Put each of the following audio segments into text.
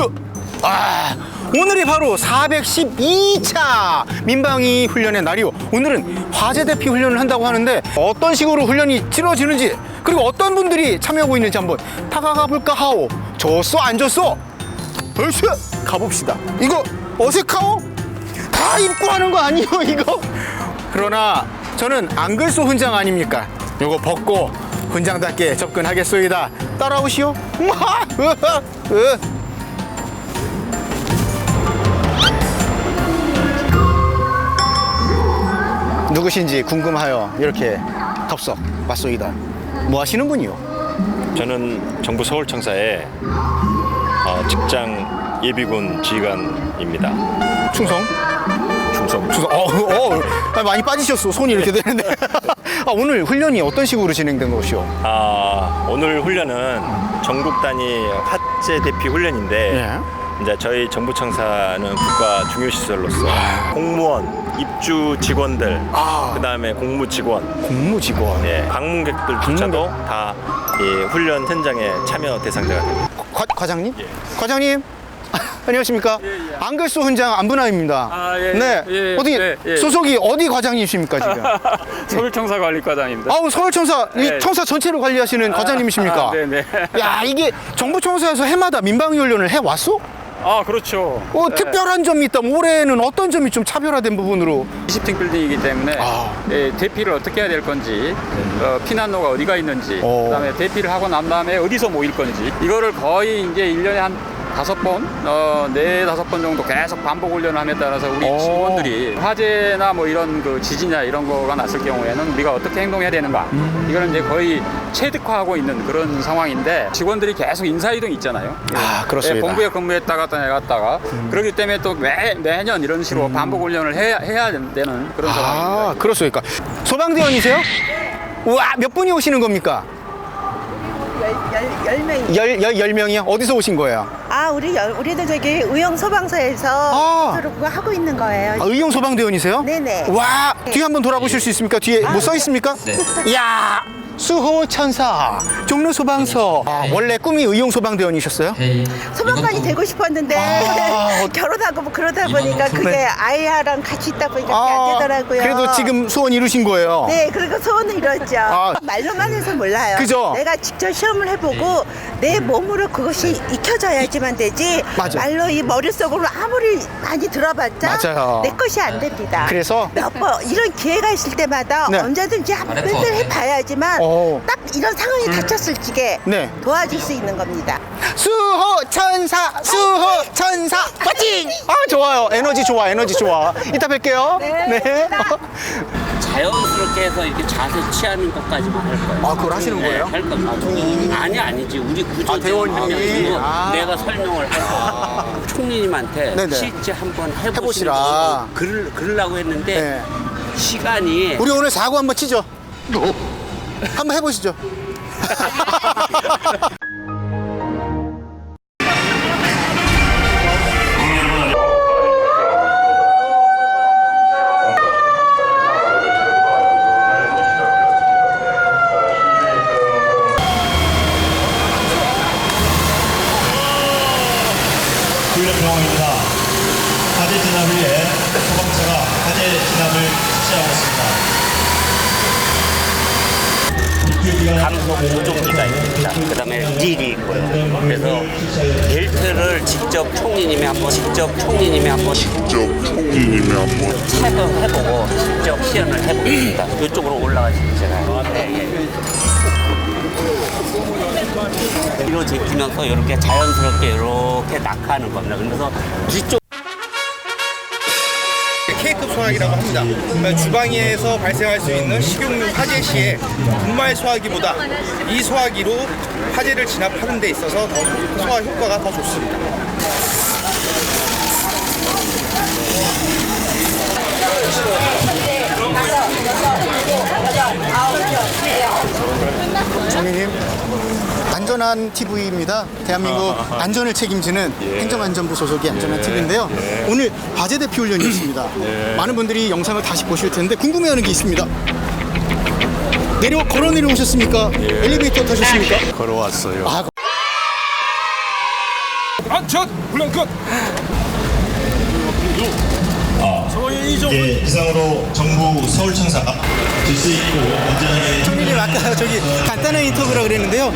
얼쑤! 아, 오늘이 바로 412차 민방위 훈련의 날이요. 오늘은 화재 대피 훈련을 한다고 하는데 어떤 식으로 훈련이 치러지는지 그리고 어떤 분들이 참여하고 있는지 한번 다가가 볼까 하오. 좋소 안 좋소? 얼쑤! 가봅시다. 이거 어색하오? 다 입고 하는 거 아니에요 이거? 그러나 저는 안 글소 훈장 아닙니까? 요거 벗고 훈장답게 접근하겠소이다. 따라오시오. 누구신지 궁금하여 이렇게 덥석 왔소이다. 뭐 하시는 분이요? 저는 정부 서울청사의 어, 직장 예비군 지휘관입니다. 충성? 충성. 충성. 어, 어, 아, 많이 빠지셨어. 손이 이렇게 되는데. 아, 오늘 훈련이 어떤 식으로 진행된 것이요? 아, 오늘 훈련은 전국 단위 화재 대피 훈련인데 예. 이제 저희 정부청사는 국가 중요시설로서 공무원, 입주 직원들, 아. 그 다음에 공무 직원, 공무 직원. 예, 방문객들조차도 다 이 훈련 현장에 참여 대상자가 됩니다. 과, 과장님? 예. 과장님? 안녕하십니까? 안글소 훈장 안분아입니다. 아, 예, 네. 예, 어떻게 예, 예. 소속이 어디 과장님이십니까 지금? 서울청사관리과장입니다. 아우 서울청사 이 네. 청사 전체를 관리하시는 과장님이십니까? 아, 네네. 야 이게 정부청사에서 해마다 민방위 훈련을 해 왔어? 아, 그렇죠. 어, 네. 특별한 점이 있다면 올해는 어떤 점이 좀 차별화된 부분으로 20층 빌딩이기 때문에 아. 예, 대피를 어떻게 해야 될 건지, 어, 피난로가 어디가 있는지, 어. 그다음에 대피를 하고 난 다음에 어디서 모일 건지, 이거를 거의 이제 일년에한 다섯 번, 어, 네 다섯 번 정도 계속 반복 훈련을 함에 따라서 우리 어. 직원들이 화재나 뭐 이런 그 지진이나 이런 거가 났을 경우에는 우리가 어떻게 행동해야 되는가, 음. 이거는 이제 거의 체득화하고 있는 그런 상황인데 직원들이 계속 인사 이동 있잖아요. 아, 그렇습니다. 음. 예, 본부에 근무했다가 또 내갔다가 그렇기 때문에 또 매, 매년 이런 식으로 반복 훈련을 해야, 해야 되는 그런 아 상황입니다. 그렇습니까? 소방대원이세요? 우와 몇 분이 오시는 겁니까? 열, 열 명이. 열, 열, 열 명이요? 어디서 오신 거예요? 아, 우리, 열- 우리도 저기 의용 소방서에서 아. 서로 그거 하고 있는 거예요. 아, 의용 소방대원이세요? 네네. 와 뒤에 한번 돌아보실 수 있습니까? 뒤에 뭐 써 있습니까? 야 수호 천사 종로 소방서 아, 원래 꿈이 의용 소방대원이셨어요? 소방관이 되고 싶었는데 아. 결혼하고 뭐 그러다 보니까 그게 네. 아이랑 같이 있다 보니까 그게 안 되더라고요. 그래도 지금 소원 이루신 거예요. 네, 그리고 소원을 이뤘죠. 아. 말로만 해서 몰라요. 그죠? 내가 직접 시험을 해보고 내 몸으로 그것이 익혀져야지만 되지. 맞아. 말로 이 머릿속으로 아무리 많이 들어봤자 맞아요. 내 것이 안 됩니다. 그래서? 몇 번 이런 기회가 있을 때마다 네. 언제든지 한 번을 해봐야지만 어. 딱 이런 상황이 닥쳤을 적에 네. 도와줄 수 있는 겁니다. 수호 천사 수호 천사 파이팅! 아 좋아요 에너지 좋아 에너지 좋아 이따 뵐게요. 네. 자연스럽게 해서 이렇게 자세 취하는 것까지만 할 거예요. 아, 그걸 하시는 거예요? 네, 할 겁니다. 아니 아니지 우리 구조 아, 대원님이? 아. 내가 설명을 할 거야. 총리님한테 네네. 실제 한번 해보시라. 해보시라. 그러, 그러려고 했는데 네. 시간이 우리 오늘 사고 한번 치죠. 한번 해보시죠. 총리님이 한번 직접 총리님이 한번 직접 총리님이 한번 체험해보고 직접 시연을 해보겠습니다. 이쪽으로 올라가시잖아요. 네, 예. 뒤로 제끼면서 이렇게 자연스럽게 이렇게 낙하하는 겁니다. 그래서 뒤쪽 K급 소화기라고 합니다. 그러니까 주방에서 발생할 수 있는 식용유 화재 시에 분말 소화기보다 이 소화기로 화재를 진압하는 데 있어서 더 소화 효과가 더 좋습니다. 장님 안전한 TV입니다. 대한민국 안전을 책임지는 행정안전부 소속의 안전한 TV인데요. 오늘 화재 대피 훈련이 있습니다. 많은 분들이 영상을 다시 보실 텐데 궁금해하는 게 있습니다. 내려 걸어 내려오셨습니까? 엘리베이터 타셨습니까? 걸어왔어요. 아, 안전 훈련 끝. 예, 이상으로 정부 서울 청사가 질서 있고 안전하게 총리님 아까 저기 간단한 인터뷰라 그랬는데요.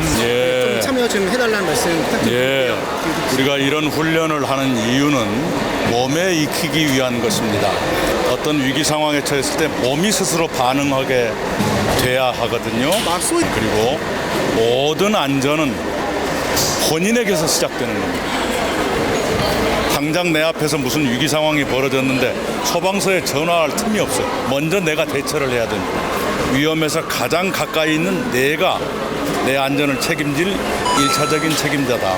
좀 참여 좀 해달라는 말씀 부탁드립니다. 예, 우리가 이런 훈련을 하는 이유는 몸에 익히기 위한 것입니다. 어떤 위기 상황에 처했을 때 몸이 스스로 반응하게 돼야 하거든요. 그리고 모든 안전은 본인에게서 시작되는 겁니다. 당장 내 앞에서 무슨 위기 상황이 벌어졌는데 소방서에 전화할 틈이 없어요. 먼저 내가 대처를 해야 됩니다. 위험에서 가장 가까이 있는 내가 내 안전을 책임질 일차적인 책임자다.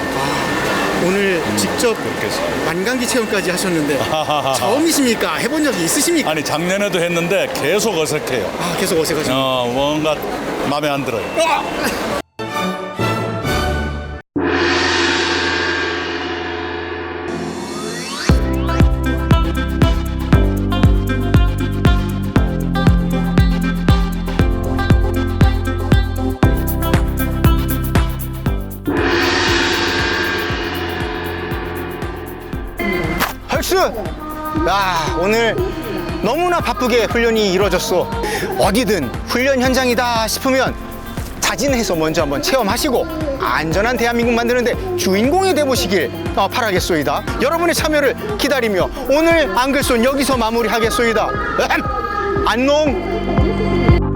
오늘 직접 그렇게 해서. 만강기 체험까지 하셨는데 처음이십니까? 해본 적이 있으십니까? 아니 작년에도 했는데 계속 어색해요. 아, 계속 어색하시네. 어, 뭔가 마음에 안 들어요. 헐스! 야, 오늘 너무나 바쁘게 훈련이 이루어졌어. 어디든 훈련 현장이다 싶으면 자진해서 먼저 한번 체험하시고 안전한 대한민국 만드는데 주인공이 되보시길 어, 바라겠소이다. 여러분의 참여를 기다리며 오늘 안글손 여기서 마무리하겠소이다. 음, 안녕!